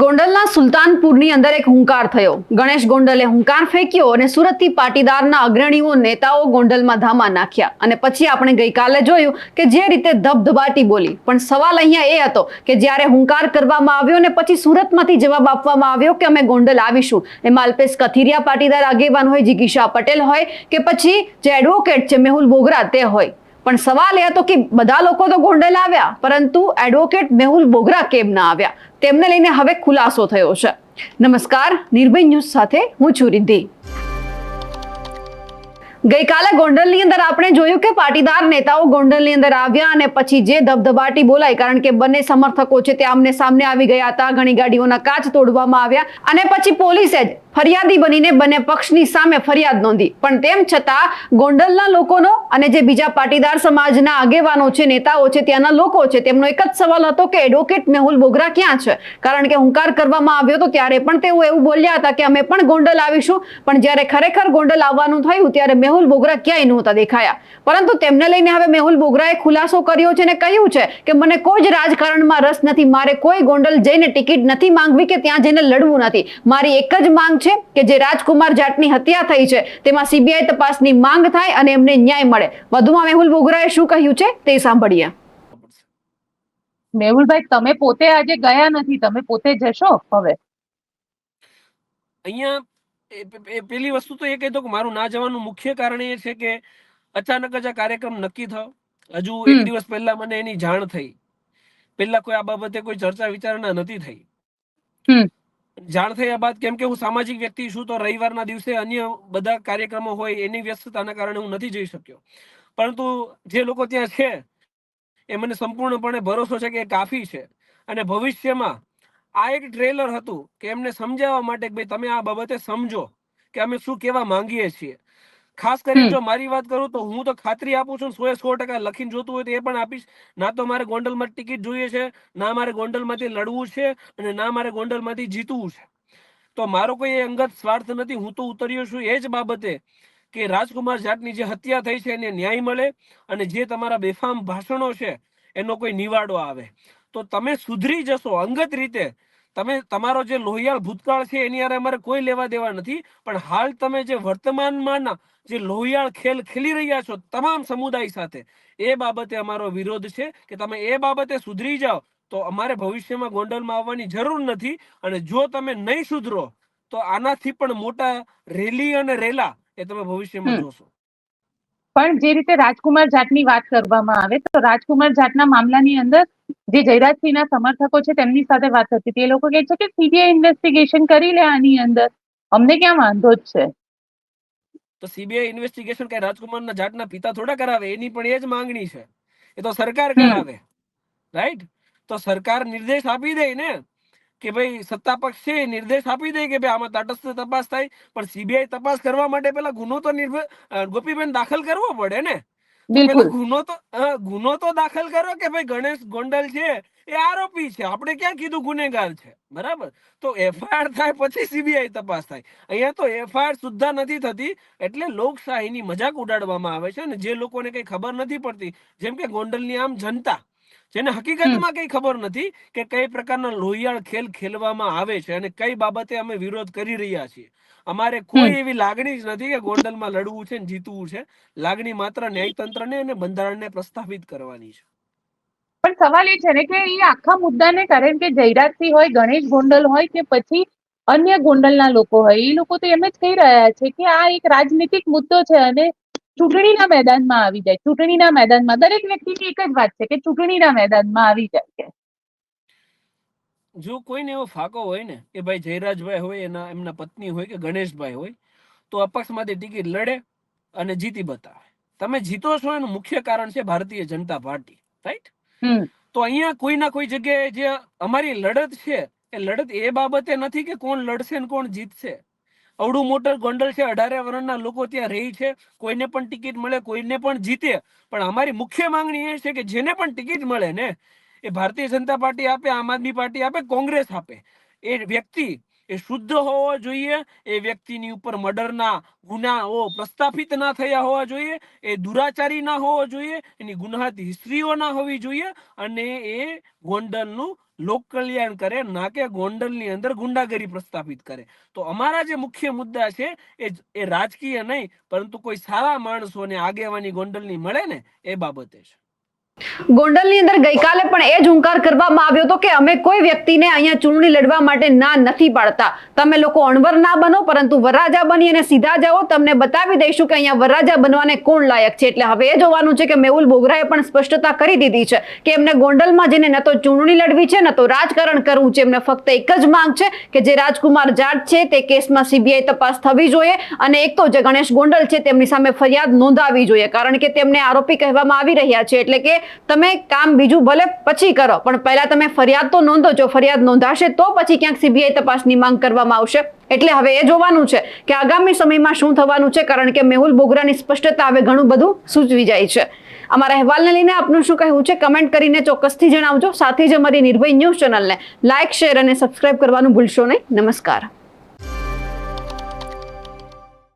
ગોંડલના સુલતાનપુરની અંદર એક હુંકાર થયો. ગણેશ ગોંડલે હુંકાર ફેંક્યો અને સુરતથી પાટીદારના અગ્રણીઓ નેતાઓ ગોંડલમાં ધામા નાખ્યા. અને પછી આપણે ગઈકાલે જોયું કે જે રીતે ધબધબાટી બોલી. પણ સવાલ અહીંયા એ હતો કે જ્યારે હુંકાર કરવામાં આવ્યો ને પછી સુરતમાંથી જવાબ આપવામાં આવ્યો કે અમે ગોંડલ આવીશું. એમાં અલ્પેશ કથિરિયા પાટીદાર આગેવાન હોય, જીગીશા પટેલ હોય કે પછી જે એડવોકેટ છે, મેહુલ બોગરા તે હોય. પણ સવાલ એ હતો કે બધા લોકો તો ગોંડલ આવ્યા, પરંતુ એડવોકેટ મેહુલ બોગરા કેમ ના આવ્યા? તેમને લઈને હવે ખુલાસો થયો છે. નમસ્કાર, નિર્ભય ન્યૂઝ સાથે હું છું રિદ્ધિ. ગઈકાલે ગોંડલની અંદર આપણે જોયું કે પાટીદાર નેતાઓ ગોંડલની અંદર આવ્યા અને પછી જે ધબધબાટી બોલાય કારણ કે બંને સમર્થકો છે તે આમને સામને આવી ગયા હતા, ઘણી ગાડીઓના કાચ તોડવામાં આવ્યા અને પછી પોલીસે જ ફરિયાદી બનીને બંને પક્ષની સામે ફરિયાદ નોંધી. પણ તેમ છતાં, ગોંડલના લોકોનો અને જે બીજા પાટીદાર સમાજના આગેવાનો છે, નેતાઓ છે, ત્યાંના લોકો છે, તેમનો એક જ સવાલ હતો કે એડવોકેટ મેહુલ બોગરા ક્યાં છે? કારણ કે હુંકાર કરવામાં આવ્યો તો ત્યારે પણ તેઓ એવું બોલ્યા હતા કે અમે પણ ગોંડલ આવીશું. પણ જ્યારે ખરેખર ગોંડલ આવવાનું થયું, ત્યારે મેહુલ બોગરા ક્યાંય નહોતા દેખાયા. પરંતુ તેમને લઈને હવે મેહુલ બોગરાએ ખુલાસો કર્યો છે અને કહ્યું છે કે મને કોઈ જ રાજકારણમાં રસ નથી, મારે કોઈ ગોંડલ જઈને ટિકિટ નથી માંગવી કે ત્યાં જઈને લડવું નથી. મારી એક જ માંગ છે કે જે રાજકુમાર જાટની હત્યા થઈ છે તેમાં સીબીઆઈ તપાસની માંગ થાય અને એમને ન્યાય મળે. વધુમાં મેહુલ બોગરાએ શું કહ્યું છે તે સાંભળીએ. મેહુલભાઈ તમે પોતે આજે ગયા નથી તમે પોતે જશો હવે? અહીંયા પેલી વસ્તુ તો એ કહી દો કે મારું ના જવાનું મુખ્ય કારણ એ છે કે અચાનક જ આ કાર્યક્રમ નક્કી થયો. હજુ એક દિવસ પહેલા મને એની જાણ થઈ. પહેલા કોઈ આ બાબતે કોઈ ચર્ચા વિચારણા નથી થઈ. હમ. જાણ થયા બાદ કેમ કે હું સામાજિક વ્યક્તિ છું, તો રવિવારના દિવસે અન્ય બધા કાર્યક્રમો હોય એની વ્યસ્તતાના કારણે હું નથી જઈ શક્યો. પરંતુ જે લોકો ત્યાં છે, એ મને સંપૂર્ણપણે ભરોસો છે કે એ કાફી છે. અને ભવિષ્યમાં આ એક ટ્રેલર હતું કે એમને સમજાવવા માટે કે ભાઈ તમે આ બાબતે સમજો કે અમે શું કહેવા માંગીએ છીએ. ખાસ કરીને જો મારી વાત કરું તો હું તો ખાતરી આપું છું સો સો ટકા લખીને જોતું હોય તો એ પણ આપીશ. ના તો મારે ગોંડલમાં ટિકિટ જોઈએ છે ના મારે ગોંડલમાંથી લડવું છે અને ના મારે ગોંડલમાંથી જીતવું છે. તો મારો કોઈ અંગત સ્વાર્થ નથી હું તો ઉતર્યો છું એ જ બાબતે કે રાજકુમાર જાટની જે હત્યા થઈ છે એને ન્યાય મળે અને જે તમારા બેફામ ભાષણો છે એનો કોઈ નિવાડો આવે. તો તમે સુધરી જશો અંગત રીતે તમે તમારો જે લોહિયાળ ભૂતકાળ છે એની હારે અમારે કોઈ લેવા દેવા નથી પણ હાલ તમે જે વર્તમાનમાં જે લોહિયાળ ખેલ ખેલી રહ્યા છો તમામ સમુદાય સાથે એ બાબતે અમારો વિરોધ છે કે તમે એ બાબતે સુધરી જાઓ તો અમારે ભવિષ્યમાં ગોંડલમાં આવવાની જરૂર નથી અને જો તમે નહીં સુધરો તો આનાથી પણ મોટા રેલી અને રેલા એ તમે ભવિષ્યમાં. જોશો પણ જે રીતે રાજકુમાર જાટની વાત કરવામાં આવે તો રાજકુમાર જાટના મામલાની અંદર જે જયરાજસિંહના સમર્થકો છે તેમની સાથે વાત હતી. તે લોકો કહે છે કે સીબીઆઈ ઇન્વેસ્ટિગેશન કરી લે આની અંદર. અમને ક્યાં વાંધો જ છે? તો સીબીઆઈ ઇન્વેસ્ટિગેશન કઈ રાજકુમારના જાટના પિતા થોડા કરાવે? એની પણ એ જ માંગણી છે. એ તો સરકાર કરાવે. રાઈટ તો સરકાર નિર્દેશ આપી દે ને કે ભાઈ સત્તા પક્ષ છે એ નિર્દેશ આપી દે કે ભાઈ આમાં તટસ્થ તપાસ થાય. પણ સીબીઆઈ તપાસ કરવા માટે પેલા ગુનો તો ગોપીબેન દાખલ કરવો પડે ને? બિલકુલ. ગુનો તો ગુનો તો દાખલ કરો કે ભાઈ ગણેશ ગોંડલ છે એ આરોપી છે. આપણે ક્યાં કીધું ગુનેગાર છે? બરાબર? તો એફઆઈઆર થાય પછી સીબીઆઈ તપાસ થાય. અહીંયા તો એફઆઈઆર સુદ્ધા નથી થતી એટલે લોકશાહીની મજાક ઉડાડવામાં આવે છે અને જે લોકોને કઈ ખબર નથી પડતી જેમ કે ગોંડલની આમ જનતા જેને હકીકતમાં કઈ ખબર નથી કે કઈ પ્રકારના લોહિયાળ ખેલ ખેલવામાં આવે છે અને કઈ બાબતે અમે વિરોધ કરી રહ્યા છીએ. અમારે કોઈ એવી લાગણી જ નથી કે ગોંડલમાં લડવું છે ને જીતવું છે. લાગણી માત્ર ન્યાયતંત્રને અને બંધારણને પ્રસ્થાપિત કરવાની છે. પણ સવાલ એ છે ને કે એ આખા મુદ્દાને કારણ કે જયરાજસિંહ હોય ગણેશ ગોંડલ હોય કે પછી અન્ય ગોંડલના લોકો હોય એ લોકો તો એમ જ કહી રહ્યા છે કે આ એક રાજનીતિક મુદ્દો છે અને ચૂંટણીના મેદાનમાં આવી જાય. ચૂંટણીના મેદાનમાં દરેક વ્યક્તિની એક જ વાત છે કે ચૂંટણીના મેદાનમાં આવી જાય કે જો કોઈને એવો ફાકો હોય ને કે ભાઈ જયરાજભાઈ હોય એના એમના પત્ની હોય કે ગણેશભાઈ હોય તો અપક્ષમાંથી ટિકિટ લડે અને જીતી બતાવે. તમે જીતો છો એનું મુખ્ય કારણ છે ભારતીય જનતા પાર્ટી રાઈટ તો અહીંયા કોઈ ના કોઈ જગ્યાએ જે અમારી લડત છે એ લડત એ બાબતે નથી કે કોણ લડશે ને કોણ જીતશે. અવડું મોટર ગોંડલ છે, અઢારે વર્ણના લોકો ત્યાં રહી છે, કોઈને પણ ટિકિટ મળે, કોઈને પણ જીતે. પણ અમારી મુખ્ય માંગણી એ છે કે જેને પણ ટિકિટ મળે ને, એ ભારતીય જનતા પાર્ટી આપે, આમ આદમી પાર્ટી આપે, કોંગ્રેસ આપે. એ વ્યક્તિ એ શુદ્ધ હોવો જોઈએ, એ વ્યક્તિની ઉપર મર્ડરના ગુનાઓ પ્રસ્થાપિત ના થયા હોવા જોઈએ, એ દુરાચારી ના હોવો જોઈએ, એની ગુનાહિત હિસ્ટ્રીઓ ના હોવી જોઈએ અને એ ગોંડલનું લોક કલ્યાણ કરે, ના કે ગોંડલની અંદર ગુંડાગીરી પ્રસ્થાપિત કરે. તો અમારા જે મુખ્ય મુદ્દા છે, એ એ રાજકીય નહીં, પરંતુ કોઈ સારા માણસોને આગેવાની ગોંડલની મળે ને, એ બાબતે છે. ગોંડલની અંદર ગઈકાલે પણ એ જ હુંકાર કરવામાં આવ્યો હતો કે અમે કોઈ વ્યક્તિને અહીંયા ચૂંટણી લડવા માટે ના નથી પાડતા. તમે લોકો અણવર ના બનો, પરંતુ વરરાજા બની અને સીધા જાઓ. તમને બતાવી દઈશું કે અહીંયા વરરાજા બનવાને કોણ લાયક છે. એટલે હવે એ જોવાનું છે કે મેહુલ બોગરાએ પણ સ્પષ્ટતા કરી દીધી છે કે એમને ગોંડલમાં જઈને ન તો ચૂંટણી લડવી છે, ન તો રાજકારણ કરવું છે. એમને ફક્ત એક જ માંગ છે કે જે રાજકુમાર જાટ છે તે કેસમાં સીબીઆઈ તપાસ થવી જોઈએ અને એક તો જે ગણેશ ગોંડલ છે તેમની સામે ફરિયાદ નોંધાવી જોઈએ. કારણ કે તેમને આરોપી કહેવામાં આવી રહ્યા છે. એટલે કે તમે કામ બીજું ભલે પછી કરો, પણ પહેલા તમે ફરિયાદ તો નોંધો, જો ફરિયાદ નોંધાશે તો પછી ક્યાંક સીબીઆઈ તપાસની માંગ કરવામાં આવશે. એટલે હવે એ જોવાનું છે કે આગામી સમયમાં શું થવાનું છે, કારણ કે મેહુલ બોગરાની સ્પષ્ટતા હવે ઘણું બધું સૂચવી જાય છે. અમારા અહેવાલને લઈને આપનું શું કહેવું છે, કમેન્ટ કરીને ચોક્કસથી જણાવજો. સાથે જ અમારી નિર્ભય ન્યૂઝ ચેનલને લાઇક શેર અને સબસ્ક્રાઇબ કરવાનું ભૂલશો નહીં. નમસ્કાર.